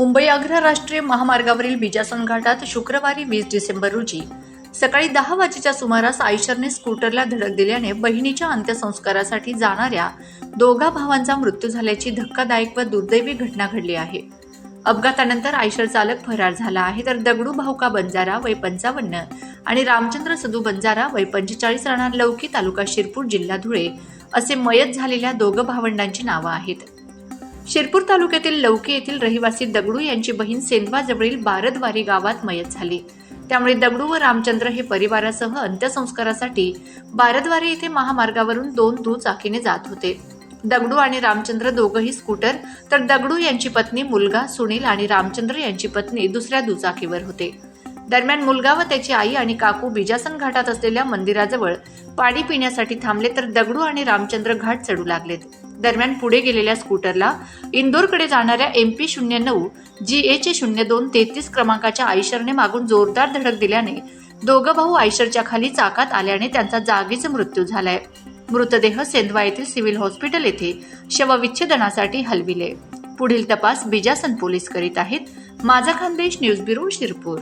मुंबई आग्रा राष्ट्रीय महामार्गावरील बिजासन घाटात शुक्रवारी वीस डिसेंबर रोजी सकाळी दहा वाजेच्या सुमारास आयशरने स्कूटरला धडक दिल्याने बहिणीच्या अंत्यसंस्कारासाठी जाणाऱ्या दोघा भावांचा मृत्यू झाल्याची धक्कादायक व दुर्दैवी घटना घडली आहे. अपघातानंतर आयशर चालक फरार झाला आहे तर दगडू भाऊका बंजारा वय पंचावन्न आणि रामचंद्र सदू बंजारा वय पंचेचाळीस राहणार लौकी तालुका शिरपूर जिल्हा धुळे असे मयत झालेल्या दोघं भावंडांची नावं आहेत. शिरपूर तालुक्यातील लौकी येथील रहिवासी दगडू यांची बहीण सेंदवाजवळील बारदवारी गावात मयत झाली. त्यामुळे दगडू व रामचंद्र हे परिवारासह अंत्यसंस्कारासाठी बारदवारी येथे महामार्गावरून दोन दुचाकीने जात होते. दगडू आणि रामचंद्र दोघंही स्कूटर तर दगडू यांची पत्नी मुलगा सुनील आणि रामचंद्र यांची पत्नी दुसऱ्या दुचाकीवर होते. दरम्यान मुलगा व त्याची आई आणि काकू बिजासन घाटात असलेल्या मंदिराजवळ पाणी पिण्यासाठी थांबले तर दगडू आणि रामचंद्र घाट चढू लागलेत. दरम्यान पुढे गेलेल्या स्कूटरला इंदोरकडे जाणाऱ्या एम पी शून्य नऊ जी एचे शून्य दोन तेहतीस क्रमांकाच्या आयशरने मागून जोरदार धडक दिल्याने दोघं भाऊ आयशरच्या खाली चाकात आल्याने त्यांचा जागीच मृत्यू झालाय. मृतदेह सेंधवा येथील सिव्हिल हॉस्पिटल येथे शवविच्छेदनासाठी हलविले. पुढील तपास बिजासन पोलीस करीत आहेत. माझा खानदेश न्यूज ब्युरो शिरपूर.